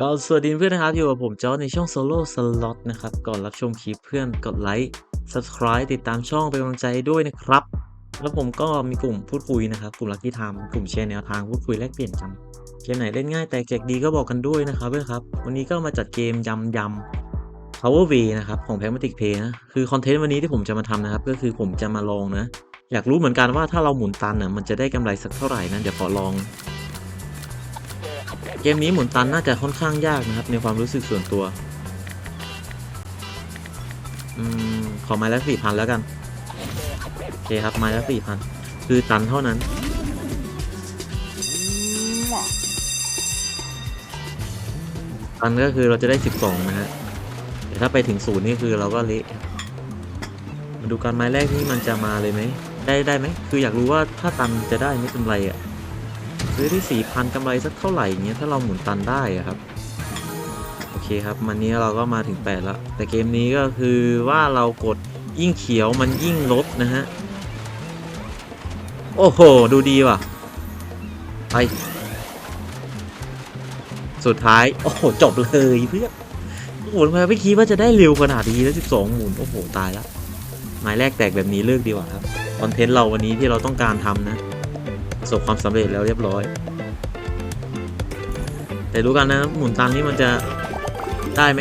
ก็สวัสดีเพื่อนนะครับ อยู่กับผมจอร์จในช่อง Solo Slot นะครับ ก่อนรับชมคลิปเพื่อนกดไลค์ Subscribe ติดตามช่องเป็นกำลังใจด้วยนะครับ แล้วผมก็มีกลุ่มพูดคุยนะครับ กลุ่มลักกี้ไทม์กลุ่มแชร์แนวทางพูดคุยแลกเปลี่ยนกันเกมไหนเล่นง่ายแต่แจกดีก็บอกกันด้วยนะครับเพื่อนครับ วันนี้ก็มาจัดเกมยำยำ Power V นะครับของ Pragmatic Play นะ คือคอนเทนต์วันนี้ที่ผมจะมาทำนะครับ ก็คือผมจะมาลองนะ อยากรู้เหมือนกันว่าถ้าเราหมุนตันน่ะมันจะได้กำไรสักเท่าไหร่นะเดี๋ยวขอลอง เกมนี้หมุนตันน่าจะค่อนข้างยากนะครับในความรู้สึกส่วนตัวอืมขอไม้ละสี่พันแล้วกัน โอเคครับไม้ละสี่พันคือตันเท่านั้น ตันก็คือเราจะได้สิบสองนะฮะแต่ถ้าไปถึงศูนย์นี่คือเราก็เละมาดูการไม้แรกนี่มันจะมาเลยไหม ได้ได้ไหม คืออยากรู้ว่าถ้าตันจะได้ไม่กำไรอะ่ะ ซื้อที่สี่พันกำไรสักเท่าไหร่เงี้ยถ้าเราหมุนตันได้อะครับ โอเคครับมันนี้เราก็มาถึงแปดแล้ว แต่เกมนี้ก็คือว่าเรากดยิ่งเขียวมันยิ่งลดนะฮะ โอ้โห ดูดีว่ะ ไป สุดท้าย โอ้โห จบเลยเพื่อนโอ้โหทำไมไม่คิดว่าจะได้เร็วขนาดนี้แล้วสิบสองหมุน โอ้โห ตายแล้วหมายแรกแตกแบบนี้เลิกดีกว่าครับ คอนเทนต์เราวันนี้ที่เราต้องการทำนะ ประสบความสำเร็จแล้วเรียบร้อย แต่รู้กันนะหมุนตันนี่มันจะได้ไหม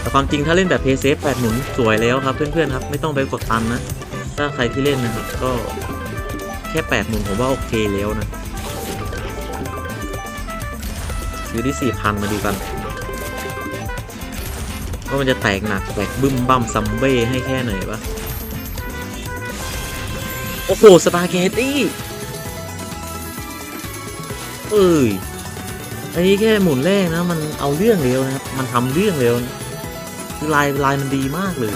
แต่ความจริงถ้าเล่นแบบเพย์เซฟแปดหมุนสวยแล้วครับเพื่อนๆครับ ไม่ต้องไปกดตันนะ ถ้าใครที่เล่นนะครับก็แค่แปดหมุนผมว่าโอเคแล้วนะซื้อที่สี่พันมาดูกันว่ามันจะแตกหนักแตกบึ้มบั้มซัมเบ้ให้แค่ไหนวะโอ้โหสปาเกตตี้ เอ้ยอันนี้แค่หมุนแรกนะ มันเอาเรื่องเร็วนะครับ มันทำเรื่องเร็วคือลายลายมันดีมากเลย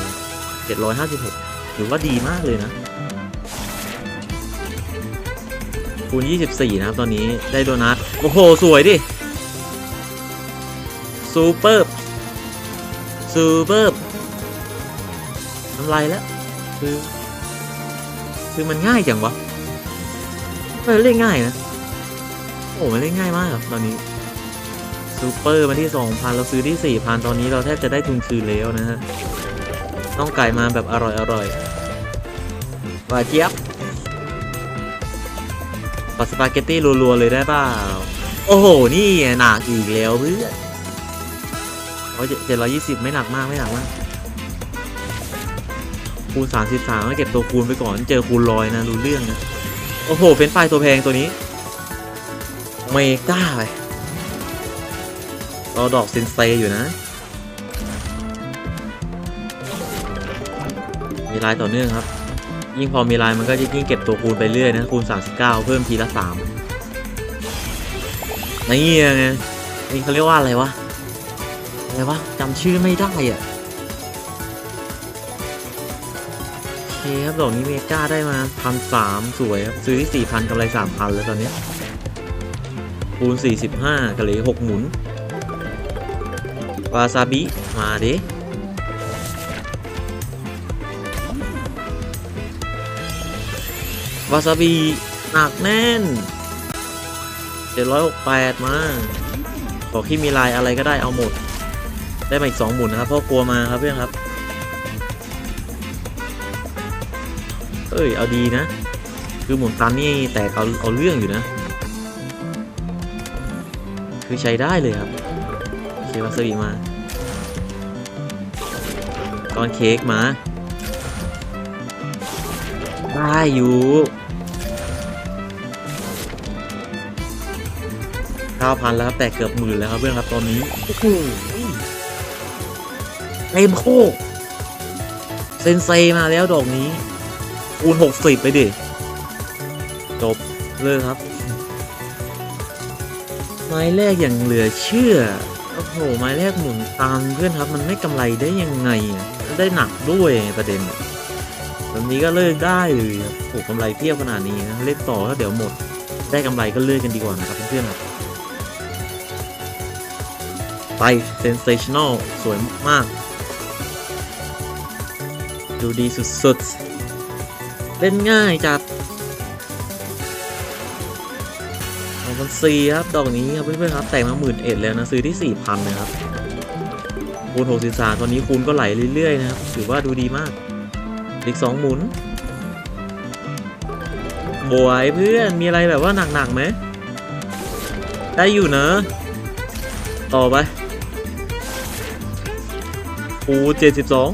756ถือว่าดีมากเลยนะ คูณ 24 นะครับ ตอนนี้ได้โดนัท โอ้โห สวยดิซูเปอร์ซูเปอร์น้ำลายแล้วคือ คือมันง่ายจังวะมันเล่นง่ายนะ โอ้มันเล่นง่ายมากครับตอนนี้ซูเปอร์มาที่ 2,000 เราซื้อที่ 4,000 ตอนนี้เราแทบจะได้ทุนคืนแล้วนะฮะต้องไก่มาแบบอร่อยอร่อยหวานเจี๊ยบปัสปาเกตตี้รัวๆเลยได้เปล่าโอ้โห นี่หนักอีกแล้วเพื่อนโอ้ยเจ็ดร้อยยี่สิบไม่หนักมากไม่หนักมาก คูณ33ก็เก็บตัวคูณไปก่อนเจอคูณร้อยนะรู้เรื่องนะ โอ้โหเฟ้นไฟตัวแพงตัวนี้ เมกาไปรอดอกเซนเซอยู่นะ มีลายต่อเนื่องครับ ยิ่งพอมีลายมันก็ยิ่งเก็บตัวคูณไปเรื่อยนะ คูณ 39 เพิ่มทีละ 3 นี่ไงนี่เขาเรียกว่าอะไรวะ อะไรวะจำชื่อไม่ได้อะเคครับดอกนี้เมกาได้มาพันสามสวยครับ ซื้อที่สี่พันกำไรสามพันแล้วตอนนี้ คูณสี่สิบห้ากะเหลหกหมุน วาซาบิ มาดิวาซาบิหนักแน่นเจ็ดร้อยหกแปดมา ขอที่มีลายอะไรก็ได้เอาหมด ได้มาอีกสองหมุนนะครับ เพราะกลัวมาครับเพื่อนครับ เอ้ย เอาดีนะ คือหมุนตันนี่แต่เอาเอาเรื่องอยู่นะ คือใช้ได้เลยครับโอเควาซาบิมาก้อนเค้กมาได้อยู่เก้าพันแล้วครับ แต่เกือบหมื่นแล้วครับเพื่อนครับตอนนี้เต็มโคกเซนเซมาแล้วดอกนี้คูณหกสิบไปดิ จบ เลยครับ ไม้แรกอย่างเหลือเชื่อ โอ้โห ไม้แรกหมุนตามเพื่อนครับ มันไม่กำไรได้ยังไงอะได้หนักด้วยประเด็นอะแบบนี้ก็เลิกได้เลยครับโอ้กำไรเพียบขนาดนี้นะเล่นต่อแล้วเดี๋ยวหมด ได้กำไรก็เลิกกันดีกว่านะครับเพื่อนๆครับไป sensational สวยมาก ดูดีสุดๆ เล่นง่ายจัดันซีครับดอกนี้ครับเพื่อนๆครับแต่งมาหมื่นเอ็ดแล้วนะซื้อที่สี่พันนะครับคูณหกสิบสามตอนนี้คูณก็ไหลเรื่อยๆนะครับถือว่าดูดีมากอีกสองหมุนบวยเพื่อนมีอะไรแบบว่าหนักๆไหมได้อยู่นะต่อไปปูเจ็ดสิบสอง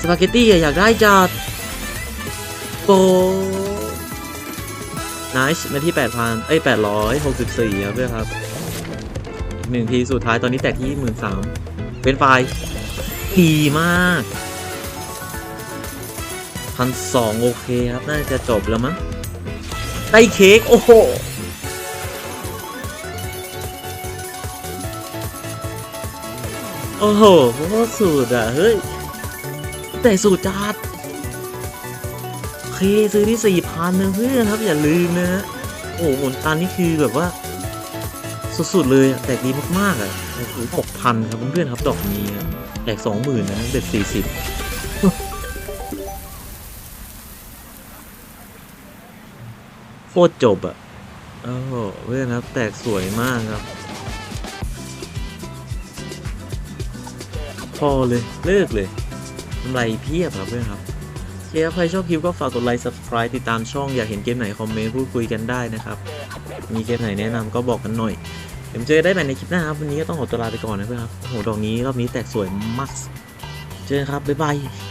สปาเกตตี้อะอยากได้จัดโป น i c e มาที่ 8,000 เอ้ย 864ครับเพื่อนครับหนึ่งทีสุดท้ายตอนนี้แตกที่ 13,000เป็นไฟล์ดีมากพันสองโอเคครับ น่าจะจบแล้วมั้งได้เค้ก โอ้โหโอ้โหโคตรสูตรอะ เฮ้ย แต่สูตรจัด เคซื้อที่สี่พันนะเพื่อนครับอย่าลืมนะฮะโอ้โหหมุนตันนี่คือแบบว่าสุดๆเลยแตกดีมากๆอะโอ้โหหกพันครับเพื่อนๆครับดอกนี้แตกสองหมื่นนะเบ็ดสี่สิบโคตรจบอะโอ้โหเพื่อนครับแตกสวยมากครับ พอเลยเลิกเลยกำไรเพียบครับเพื่อนครับ คครับใครชอบคลิปก็ฝากกดไลค์ subscribe ติดตามช่องอยากเห็นเกมไหนคอมเมนต์พูดคุยกันได้นะครับ มีเกมไหนแนะนำก็บอกกันหน่อย เดี๋ยวเจอได้ใหม่ในคลิปหน้าครับ วันนี้ก็ต้องขอตัวลาไปก่อนนะเพื่อนครับ โอ้โห ดอกนี้รอบนี้แตกสวยมาก เจอกันครับ บ๊ายบาย